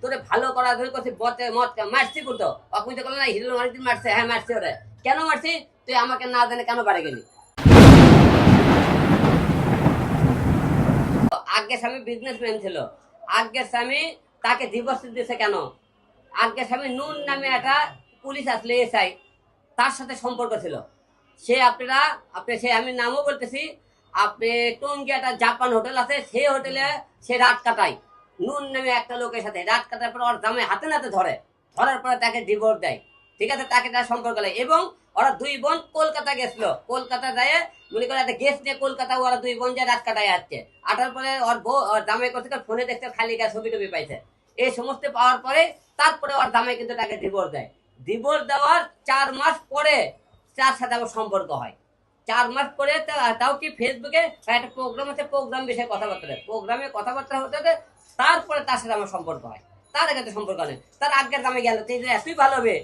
তোরে ভালো করা ধরে করছি বতে মত মারছি করতো অকুই তো না, হিরো মারছি, মারছে হ্যাঁ মারছি ওরে। কেন মারছি? তুই আমাকে না জানে কেন বাড়ি গেলি? আজ্ঞে স্বামী বিজনেসম্যান ছিল। আজ্ঞের স্বামী তাকে ডিভোর্স দিয়েছে কেন? আজ্ঞের স্বামী নুন নামে একটা পুলিশ আসলে, এসআই। তার সাথে সম্পর্ক ছিল। সে আপনারা, আপনি সে আমি নামও বলতেছি, আপনি টঙ্গি একটা জাপান হোটেল আছে সেই হোটেলে সে রাত কাটায়। নুন নামে একটা লোকের সাথে। রাত কাটার পর ওর জামাই হাতে নাতে ধরে। ধরার পরে তাকে ডিভোর্স দেয়। ঠিক আছে? তাকে তার সম্পর্ক নেই। এবং ওরা দুই বোন কলকাতা গেছিল। কলকাতা যায় মনে করে একটা গেস্ট নিয়ে কলকাতা ওরা দুই বোন যায় রাত কাটায় আসছে। আটার পরে ওর বউ ওর জামাই করছে ফোনে দেখতে খালি গা ছবি টবি পাইছে। এই সমস্ত পাওয়ার পরে তারপরে ওর জামাই কিন্তু তাকে ডিভোর্স দেয়। ডিভোর্স দেওয়ার চার মাস পরে তার সাথে আমার সম্পর্ক হয়। চার মাস পরে তাও কি ফেসবুকে একটা প্রোগ্রাম আছে প্রোগ্রাম বিষয়ে কথাবার্তা প্রোগ্রামে কথাবার্তা হতে হতে তারপরে তার সাথে আমার সম্পর্ক হয়। তার আগে সম্পর্ক নেই। তার আগের দামে গেল, তুই এতই ভালো হবে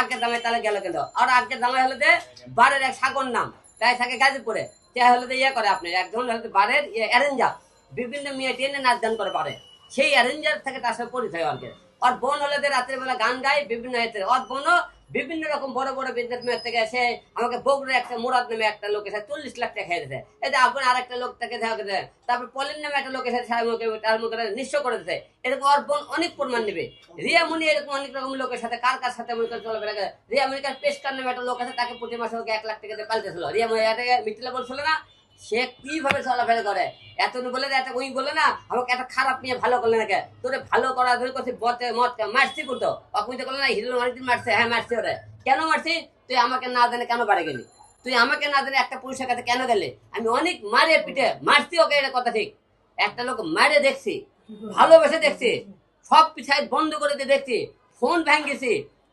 আগের দামে তাহলে গেল কেন? আর আগের দামে হলো যে বারের এক সাগর নাম, তাই থাকে গাজীপুরে। সে হলো যে ইয়ে করে আপনি, একজন হলো বারের অ্যারেঞ্জার বিভিন্ন মেয়ে টেনে নাচ গান করে পারে সেই অ্যারেঞ্জার থেকে তার সাথে পরিচয় আর কি। ওর বোন হলো যে রাত্রে বেলা গান গায়, বিভিন্ন ওর বোনও বিভিন্ন রকম বড় বড় বিজনেসম্যান থেকে এসে আমাকে বগুড়ে একটা মুরাদ নামে একটা লোক এসে চল্লিশ লাখ টাকা খেয়ে দিতে এই যে আপনি আর একটা লোক থেকে দেখা গেছে তারপর পলিন নামে একটা লোক এসে তার মুখে নিঃস্ব করে দিতে এরকম বোন অনেক প্রমাণ নেবে। রিয়া মুনি এরকম অনেক রকম লোকের সাথে, কার কার সাথে মনে করে চলাফেরা করে রিয়া মুনিকার পেস্কার নামে একটা লোক আছে, তাকে প্রতি মাসে ওকে এক লাখ টাকা দিয়ে পাল্টেছিল। রিয়া মুনি এটাকে মিটিলা বলছিল না। সে কীভাবে চলাফেরা করে? এত বলে একটা ওই বলে না, আমাকে একটা খারাপ নিয়ে ভালো করলে নাকি? তোরে ভালো করা ধরে করছি বতে মত মারছি করতো অকুই তো না, হিরো মারছি, মারছে হ্যাঁ মারছি ওরে। কেন মারছি? তুই আমাকে না জানে কেন বাড়ি গেলি? তুই আমাকে না জানে একটা পুরুষের কাছে কেন গেলে? আমি অনেক মারে পিঠে মারছি ওকে, এটা কথা ঠিক। একটা লোক মারে দেখছি, ভালোবেসে দেখছি, সব পিছায় বন্ধ করে দিয়ে দেখছি, ফোন ভেঙেছি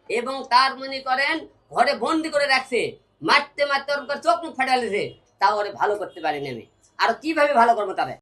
এবং তার মনে করেন, ঘরে বন্দি করে রাখছে। মারতে মারতে ওর চোখ মুখ ফাটালেছে তাও ওরে ভালো করতে পারিনি আমি। আর কীভাবে ভালো করব তারে